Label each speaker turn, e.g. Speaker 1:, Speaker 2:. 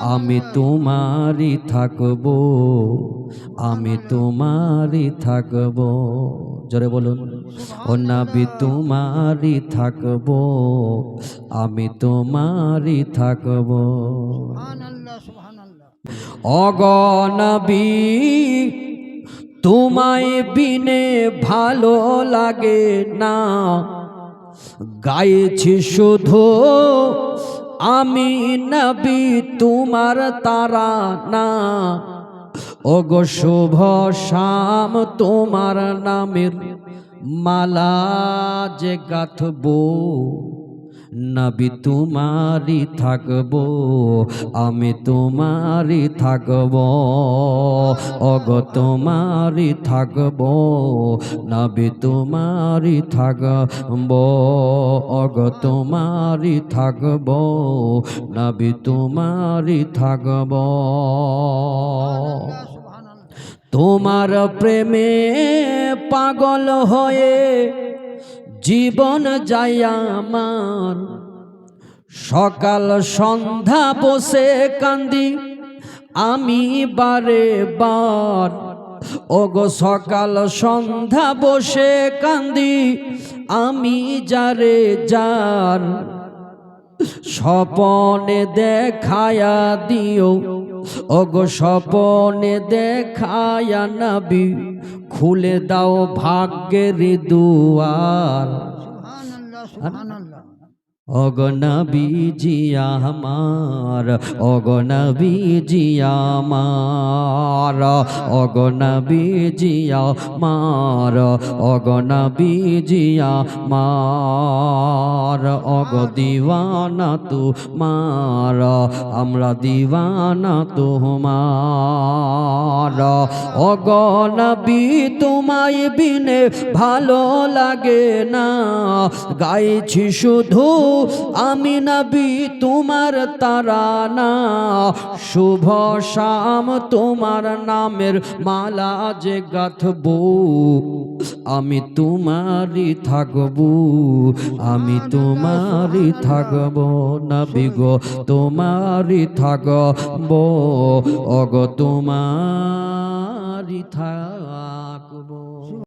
Speaker 1: আমি তোমারই থাকব আমি তোমারই থাকব। জোরে বলুন ও নাবি তোমারই থাকব আমি তোমারই থাকব।
Speaker 2: সুবহানাল্লাহ
Speaker 1: তোমায় বিনে ভালো লাগে না। গাইছি শুধু আমি নবী তোমার তারা না। ওগো শুভ শাম তোমার নামের মালা যে গাথবো। নবী তোমারই থাকব, আমি তোমারই থাকব অগ তোমারই থাকব, নবী তোমারই থাকব অগ তোমারই থাকব, নবী তোমারই থাকব। তোমার প্রেমে পাগল হয়ে জীবন যায় আমার। সকাল সন্ধ্যা বসে কান্দি, আমি বারে বার। ওগো, সকাল সন্ধ্যা বসে কান্দি, আমি যারে যার। স্বপনে দেখায়া দিও, ওগো, স্বপনে দেখায়া নবী। খুলে দাও ভাগ্যের দুয়ার।
Speaker 2: সুবহানাল্লাহ সুবহানাল্লাহ।
Speaker 1: অগনবী জিয়া আমার অগনবী জিয়া আমার অগনবী জিয়া মার অগ দিওয়ানা তু মার আমরা দিওয়ানা তোমার। অগনবী তোমায় বিনে ভালো লাগে না। গাইছি শুধু আমি নাবি, তোমার তারা না। শুভ শাম তোমার নামের মালা যে গাথব। আমি তোমারই থাকব আমি তোমারই থাকব না গো তোমারই থাকব অগ তোমারই থাকব।